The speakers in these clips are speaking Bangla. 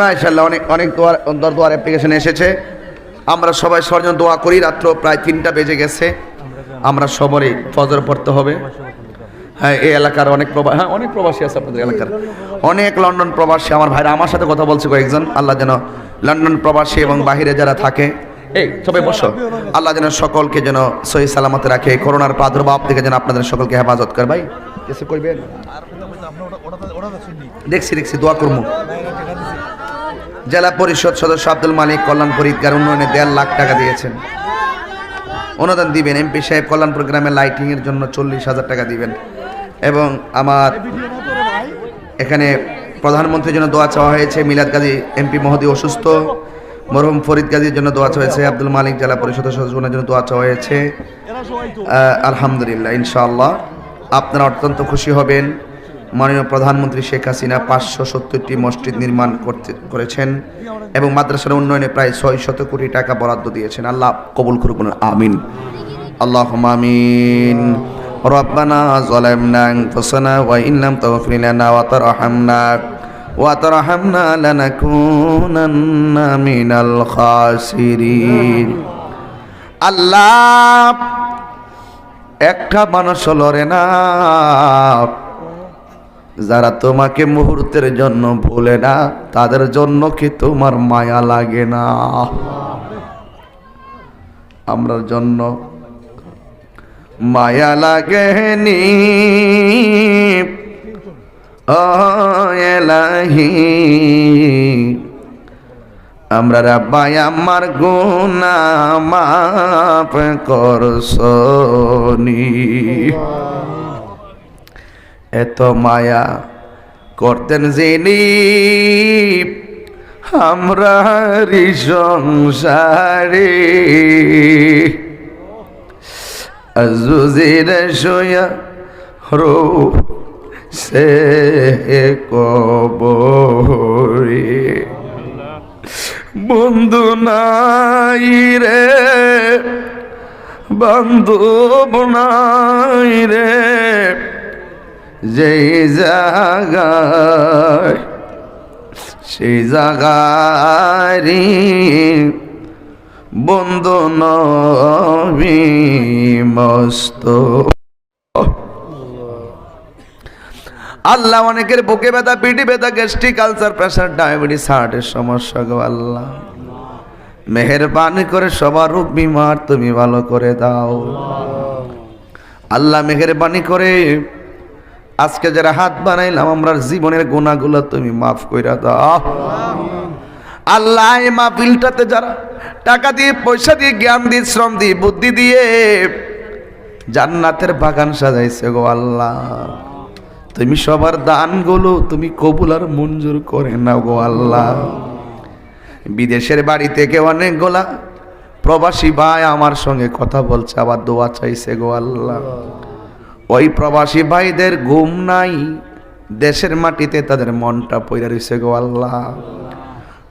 মাশাল্লাহ অনেক অনেক দোয়ার দোয়ার অ্যাপ্লিকেশন এসেছে। আমরা সবাই সর্জন দোয়া করি, রাত্র প্রায় তিনটা বেজে গেছে। আমরা সবারই ফজর পড়তে হবে। হ্যাঁ এই এলাকার অনেক প্রবাসী হ্যাঁ অনেক প্রবাসী আছে আপনাদের এলাকার। অনেক লন্ডন প্রবাসী, আমার ভাইরা আমার সাথে কথা বলছে কয়েকজন। আল্লাহ যেন লন্ডন প্রবাসী এবং বাহিরে যারা থাকে এই, সবাই বসো। আল্লাহ যেন সকলকে যেন সহি সালামতে রাখে। করোনার প্রাদুর্ভাব থেকে যেন আপনাদের সকলকে হেফাজত করে। ভাই কিছু করবেন দেখছি দেখছি, দোয়া করব। জেলা পরিষদ সদস্য আব্দুল মালিক কল্যাণপুর ঈদগার উন্নয়নে দেড় লাখ টাকা দিয়েছেন। অনুদান দিবেন এমপি সাহেব কল্যাণপুর গ্রামে লাইটিং এর জন্য চল্লিশ হাজার টাকা দিবেন। এবং আমার এখানে প্রধানমন্ত্রীর জন্য দোয়া চাওয়া হয়েছে, মিলাদ গাজী এমপি মহোদয় অসুস্থ, মরহুম ফরিদ গাজীর জন্য দোয়া চাওয়া হয়েছে, আব্দুল মালিক জেলা পরিষদের সদস্যদের জন্য দোয়া চাওয়া হয়েছে। আলহামদুলিল্লাহ, ইনশাআল্লাহ। আপনারা অত্যন্ত খুশি হবেন মাননীয় প্রধানমন্ত্রী শেখ হাসিনা পাঁচশো সত্তরটি মসজিদ নির্মাণ করতে করেছেন এবং মাদ্রাসার উন্নয়নে প্রায় ছয় শত কোটি টাকা বরাদ্দ দিয়েছেন আল্লাহ কবুল করুক বলুন আমিন আল্লাহ আমিন ربنا ظلمنا أنفسنا وإن لم تغفر لنا وترحمنا وترحمنا لنكونن من الخاسرين আল্লাহ একটা মানুষ লড়ে না। যারা তোমাকে মুহূর্তের জন্য ভুলে না, তাদের জন্য কি তোমার মায়া লাগে না? আমরার জন্য মায়া লাগেনি। ও এলাহি। আমরা রাব্বাই, আমার গুনা মাপ করসনি এত মায়া করতেন যিনি, আমরা সংসারে আজুজির শোয়া রো সে কবরে। বন্ধু নাই রে বান্ধব নাই রে যেই জায়গায় সেই জায়গায় বন্ধু নবী মস্ত। আল্লাহ অনেকের বুকে ব্যথা, পিঠে ব্যথা গ্যাস্ট্রিক আলসার প্রেশার ডায়াবেটিস হার্টের সমস্যা গো আল্লাহ। মেহেরবানি করে সবার রোগ বিমার তুমি ভালো করে দাও। আল্লাহ মেহেরবানি করে আজকে যারা হাত বানাইলাম আমরা জীবনের গুণাগুলো তুমি মাফ কইরা দাও। আল্লাহ এই মাহফিলটাতে যারা টাকা দিয়ে, পয়সা দিয়ে, জ্ঞান দিয়ে, শ্রম দিয়ে, বুদ্ধি দিয়ে জান্নাতের বাগান সাজাইছে গো আল্লাহ। তুমি সবার দানগুলো তুমি কবুল আর মঞ্জুর করে নাও গো আল্লাহ। বিদেশের বাড়ি থেকে অনেকগুলা প্রবাসী ভাই আমার সঙ্গে কথা বলছে, আবার দোয়া চাইছে গো আল্লাহ। ওই প্রবাসী ভাইদের ঘুম নাই, দেশের মাটিতে তাদের মনটা পইরা রয়েছে গো আল্লাহ।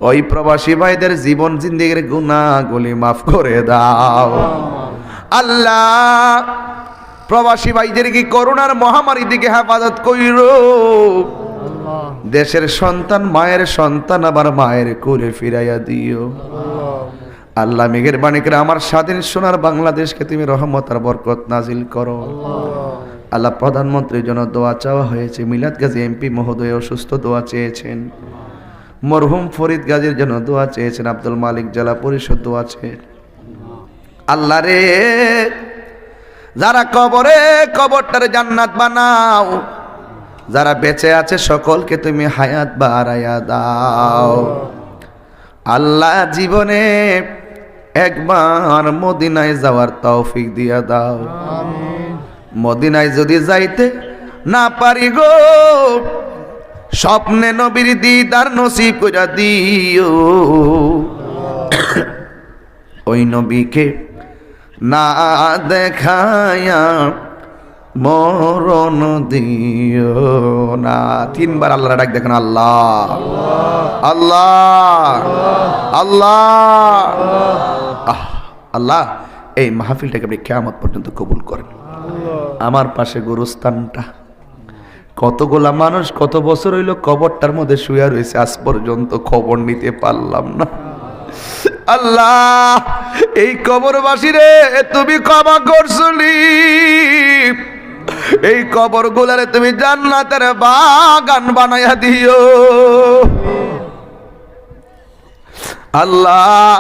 ওই প্রবাসী ভাইদের জীবন জিন্দিগির গুণাগুলি মাফ করে দাও। আল্লাহ প্রবাসী ভাইদের কি করোনার মহামারী দিকে হেফাজত কইর দেশের সন্তান, মায়ের সন্তান আবার মায়ের কোলে ফিরাইয়া দিও। আল্লাহ মেঘের বাণিকের আমার স্বাধীন সোনার বাংলাদেশকে তুমি রহমত আর বরকত নাজিল করো। আল্লাহ প্রধানমন্ত্রীর জন্য দোয়া চাওয়া হয়েছে। মিলাদ গাজী এমপি মহোদয় অসুস্থ দোয়া চেয়েছেন। মরহুম ফরিদ গাজীর জন্য দোয়া চেয়েছেন। আব্দুল মালিক জেলা পরিষদ দোয়া চেয়ে আল্লাহ রে যারা কবরে কবরটারে জান্নাত বানাও, যারা বেঁচে আছে সকলকে তুমি হায়াত বাড়াইয়া দাও। আল্লাহ জীবনে একবার মদিনায় যাওয়ার তৌফিক দিয়া দাও। মদিনায় যদি যাইতে না পারি গো, স্বপ্নে নবীর দিদার নসিব কইরা দিও। ওই নবীকে না দেখায়া মরণ দিও না। তিনবার আল্লাহ ডাক দেখেন, আল্লাহ। আল্লাহ। আল্লাহ। আল্লাহ, এই মাহফিলটাকে আপনি কেমন পর্যন্ত কবুল করেন। আমার পাশে গুরুস্থানটা। কতগুলা মানুষ, কত বছর হইল কবরটার মধ্যে শুয়ে রয়েছে, আজ পর্যন্ত খবর নিতে পারলাম না। আল্লাহ, এই কবরবাসী রে তুমি ক্ষমা করছলি এই কবর গুলারে তুমি জান্নাতের বাগান বানাইয়া দিও। আল্লাহ,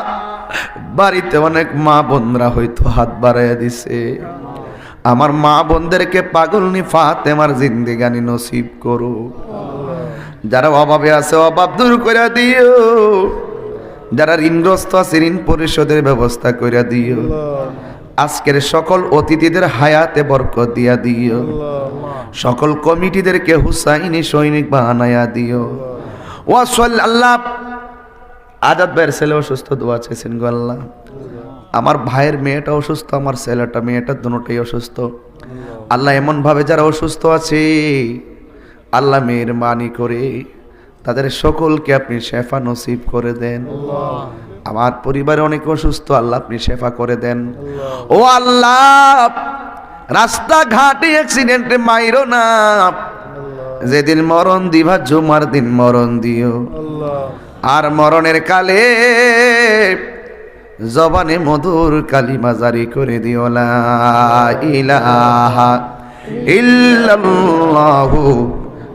বাড়িতে অনেক মা বোনরা হয়তো হাত বাড়াইয়া দিছে। আমার মা বোনদেরকে পাগল ফাতে আমার জিন্দিগানি নসিব করো। যারা অভাবে আছে, অভাব দূর করে দিও। যারা ঋণগ্রস্ত আছে ঋণ পরিশোধের ব্যবস্থা করে দিও। আজকের সকল অতিথিদের হায়াতে বরকত দিয়া দিও। সকল কমিটিদেরকে হুসাইনি সৈনিক বানায়া দিও। ওয়াসল আল্লাহ আজাদ ভাইয়ের ছেলে অসুস্থ দোয়া চেয়েছেন গো আল্লাহ। আমার ভাইয়ের মেয়েটা অসুস্থ আমার ছেলেটা মেয়েটা দুটোই অসুস্থ। আল্লাহ। এমন ভাবে যারা অসুস্থ আছে আল্লাহ মেয়ের মানি করে তাদের সকলকে আপনি শেফা নসিব করে দেন। আমার পরিবারে অনেক অসুস্থ আল্লাহ আপনি শেফা করে দেন। ও আল্লাহ রাস্তাঘাটে অ্যাক্সিডেন্টে মাইরো না। যেদিন মরণ দিবা জুমার দিন মরণ দিও। আর মরণের কালে জবানে মধুর কালিমা জারি করে দিও লা ইলাহা ইল্লাল্লাহু